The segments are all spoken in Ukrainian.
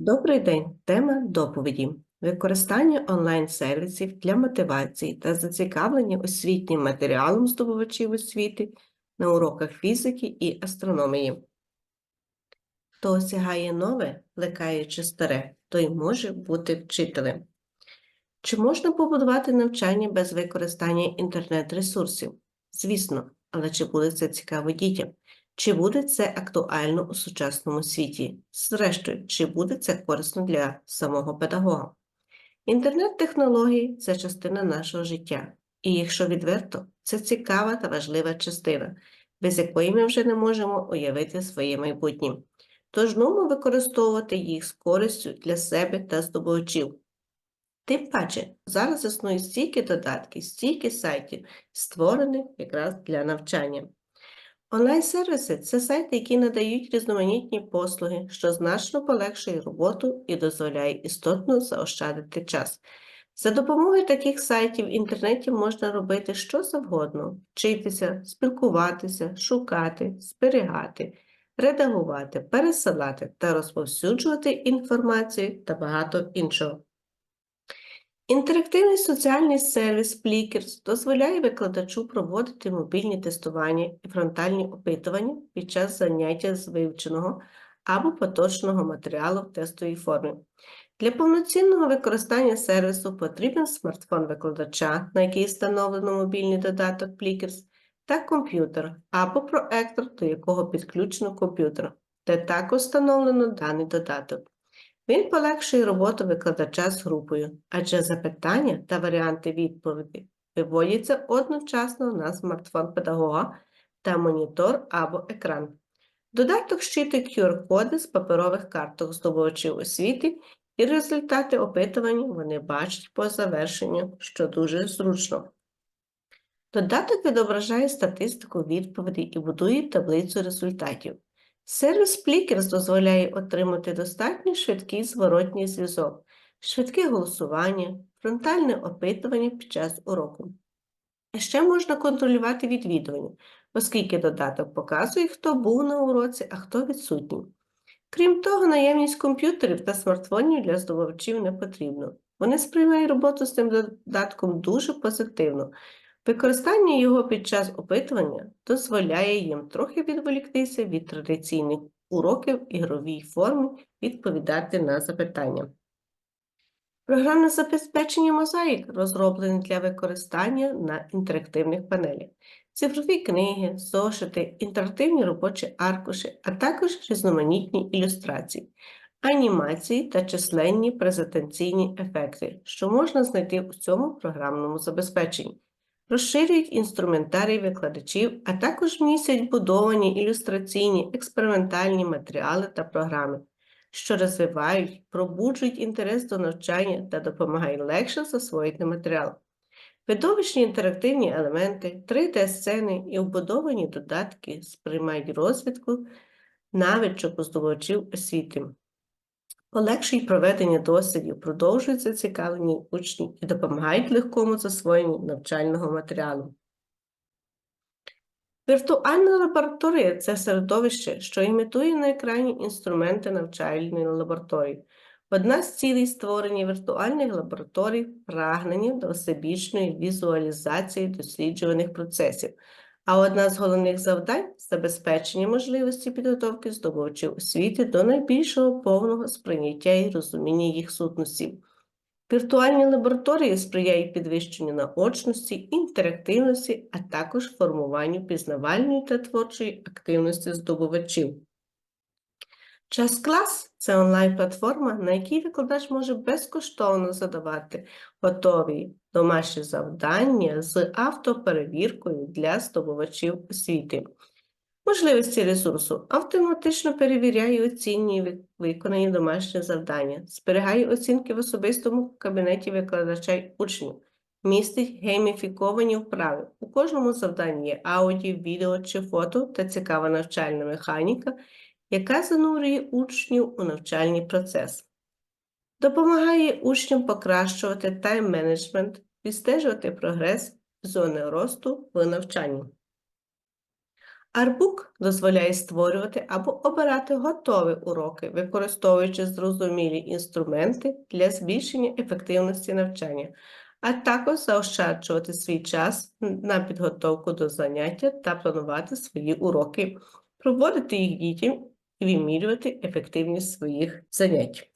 Добрий день. Тема доповіді. Використання онлайн-сервісів для мотивації та зацікавлення освітнім матеріалом здобувачів освіти на уроках фізики і астрономії. Хто осягає нове, плекаючи старе, той може бути вчителем. Чи можна побудувати навчання без використання інтернет-ресурсів? Звісно, але чи буде це цікаво дітям? Чи буде це актуально у сучасному світі? Зрештою, чи буде це корисно для самого педагога? Інтернет-технології це частина нашого життя, і якщо відверто, це цікава та важлива частина, без якої ми вже не можемо уявити своє майбутнє. Тож нумо використовувати їх з користю для себе та здобувачів. Тим паче, зараз існує стільки додатків, стільки сайтів, створених якраз для навчання. Онлайн-сервіси це сайти, які надають різноманітні послуги, що значно полегшує роботу і дозволяє істотно заощадити час. За допомогою таких сайтів в інтернеті можна робити що завгодно: вчитися, спілкуватися, шукати, зберігати, редагувати, пересилати та розповсюджувати інформацію та багато іншого. Інтерактивний соціальний сервіс Flickr дозволяє викладачу проводити мобільні тестування і фронтальні опитування під час заняття з вивченого або поточного матеріалу в тестовій формі. Для повноцінного використання сервісу потрібен смартфон викладача, на який встановлено мобільний додаток Flickr, та комп'ютер або проектор, до якого підключено комп'ютер, де також встановлено даний додаток. Він полегшує роботу викладача з групою, адже запитання та варіанти відповіді виводяться одночасно на смартфон педагога та монітор або екран. Додаток щитує QR-коди з паперових карток здобувачів освіти, і результати опитування вони бачать по завершенню, що дуже зручно. Додаток відображає статистику відповідей і будує таблицю результатів. Сервіс Plickers дозволяє отримати достатньо швидкий зворотній зв'язок, швидке голосування, фронтальне опитування під час уроку. А Ще можна контролювати відвідування, оскільки додаток показує, хто був на уроці, а хто відсутній. Крім того, наявність комп'ютерів та смартфонів для здобувачів не потрібно. Вони сприймають роботу з цим додатком дуже позитивно, Використання його під час опитування дозволяє їм трохи відволіктися від традиційних уроків ігровій формі відповідати на запитання. Програмне забезпечення мозаїк розроблене для використання на інтерактивних панелях, цифрові книги, зошити, інтерактивні робочі аркуші, а також різноманітні ілюстрації, анімації та численні презентаційні ефекти, що можна знайти у цьому програмному забезпеченні розширюють інструментарій викладачів, а також містять будовані ілюстраційні експериментальні матеріали та програми, що розвивають, пробуджують інтерес до навчання та допомагають легше засвоїти матеріал. Видовищні інтерактивні елементи, 3D-сцени і вбудовані додатки сприймають розвитку навичок здобувачів освіти полегшують проведення дослідів, зацікавлені зацікавлені учні і допомагають легкому засвоєнню навчального матеріалу. Віртуальна лабораторія це середовище, що імітує на екрані інструменти навчальної лабораторії. Одна з цілей створення віртуальних лабораторій прагнення до всебічної візуалізації досліджуваних процесів, а одна з головних завдань забезпечення можливості підготовки здобувачів освіти до найбільшого повного сприйняття і розуміння їх сутності. Віртуальні лабораторії сприяють підвищенню наочності, інтерактивності, а також формуванню пізнавальної та творчої активності здобувачів. Клас це онлайн-платформа, на якій викладач може безкоштовно задавати готові домашні завдання з автоперевіркою для здобувачів освіти. Можливості ресурсу автоматично перевіряє і оцінює виконані домашні завдання, зберігає оцінки в особистому кабінеті викладача й учнів, містить гейміфіковані вправи. У кожному завданні є аудіо, відео чи фото та цікава навчальна механіка яка занурює учнів у навчальний процес, допомагає учням покращувати тайм-менеджмент, відстежувати прогрес зони росту в навчанні. Арбук дозволяє створювати або обирати готові уроки, використовуючи зрозумілі інструменти для збільшення ефективності навчання, а також заощаджувати свій час на підготовку до заняття та планувати свої уроки, проводити їх дітям і вимірювати ефективність своїх занять.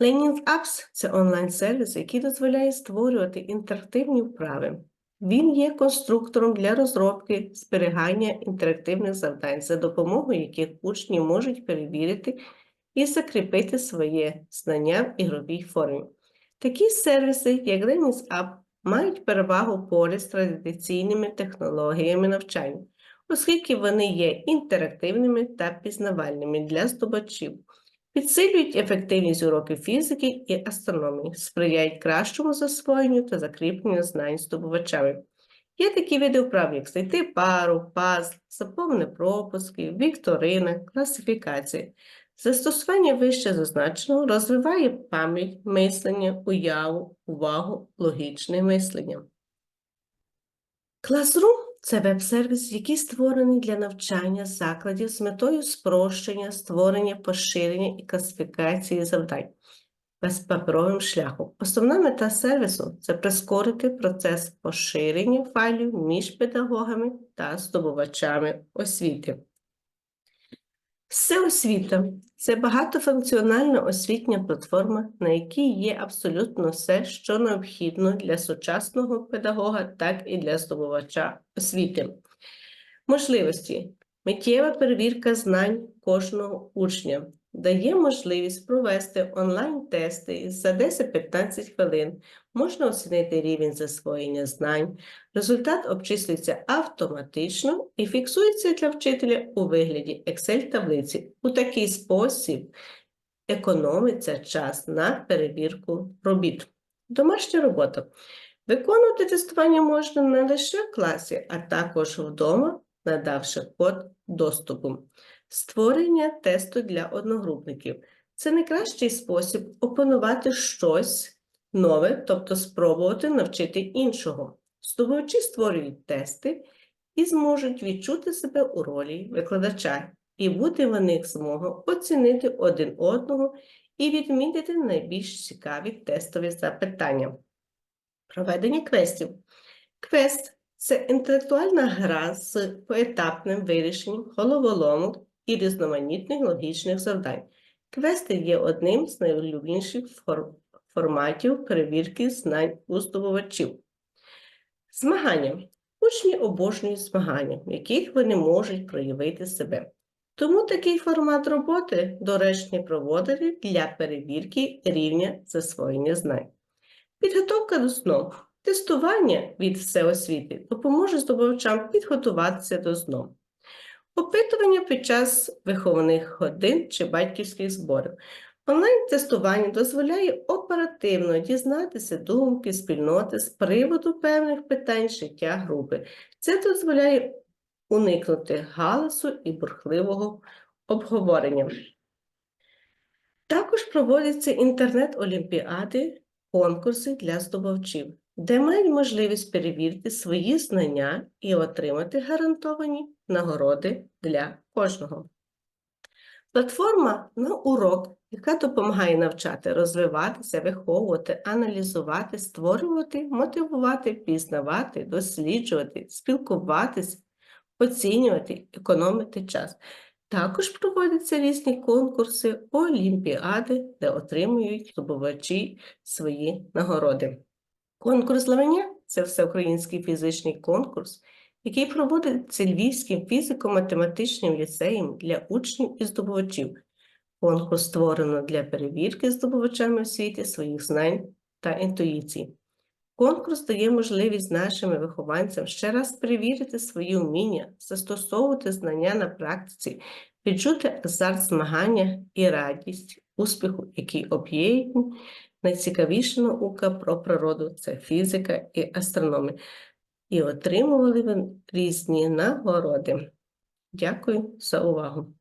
Learning Apps – це онлайн-сервіс, який дозволяє створювати інтерактивні вправи. Він є конструктором для розробки зберігання інтерактивних завдань, за допомогою яких учні можуть перевірити і закріпити своє знання в ігровій формі. Такі сервіси, як Learning App, мають перевагу поряд з традиційними технологіями навчання, оскільки вони є інтерактивними та пізнавальними для здобувачів. Підсилюють ефективність уроків фізики і астрономії, сприяють кращому засвоєнню та закріпленню знань здобувачами. Є такі види вправ, як знайти пару, пазл, заповнення пропусків, вікторина, класифікація. Застосування вище зазначеного розвиває пам'ять, мислення, уяву, увагу, логічне мислення. Classroom – це веб-сервіс, який створений для навчання закладів з метою спрощення, створення, поширення і класифікації завдань безпаперовим шляхом. Основна мета сервісу це прискорити процес поширення файлів між педагогами та здобувачами освіти. Всеосвіта – це багатофункціональна освітня платформа, на якій є абсолютно все, що необхідно для сучасного педагога, так і для здобувача освіти. Можливості. Миттєва перевірка знань кожного учня дає можливість провести онлайн-тести за 10-15 хвилин. Можна оцінити рівень засвоєння знань. Результат обчислюється автоматично і фіксується для вчителя у вигляді Excel-таблиці. У такий спосіб економиться час на перевірку робіт. Домашня робота. Виконувати тестування можна не лише в класі, а також вдома, надавши код доступу. Створення тесту для одногрупників це найкращий спосіб опанувати щось нове, тобто спробувати навчити іншого. Здобувачі створюють тести і зможуть відчути себе у ролі викладача, і буде в них змога оцінити один одного і відмітити найбільш цікаві тестові запитання. Проведення квестів. Квест це інтелектуальна гра з поетапним вирішенням головоломок і різноманітних логічних завдань. Квести є одним з найулюбленіших форматів перевірки знань у здобувачів. Змагання. Учні обожнюють змагання, в яких вони можуть проявити себе. Тому такий формат роботи доречні проводити для перевірки рівня засвоєння знань. Підготовка до сну. Тестування від всеосвіти допоможе здобувачам підготуватися до сну. Опитування під час виховних годин чи батьківських зборів. Онлайн-тестування дозволяє оперативно дізнатися думки спільноти з приводу певних питань життя групи. Це дозволяє уникнути галасу і бурхливого обговорення. Також проводяться інтернет-олімпіади, конкурси для здобувачів де мають можливість перевірити свої знання і отримати гарантовані нагороди для кожного. Платформа на урок, яка допомагає навчати розвиватися, виховувати, аналізувати, створювати, мотивувати, пізнавати, досліджувати, спілкуватися, оцінювати, економити час. Також проводяться різні конкурси, олімпіади, де отримують здобувачі свої нагороди. Конкурс Лавеня це всеукраїнський фізичний конкурс, який проводиться Львівським фізико-математичним ліцеєм для учнів і здобувачів. Конкурс створено для перевірки здобувачами освіти своїх знань та інтуїцій. Конкурс дає можливість нашим вихованцям ще раз перевірити свої вміння, застосовувати знання на практиці, відчути азарт змагання і радість, успіху, який об'єднують Найцікавіша наука про природу це фізика і астрономія. І отримували різні нагороди. Дякую за увагу!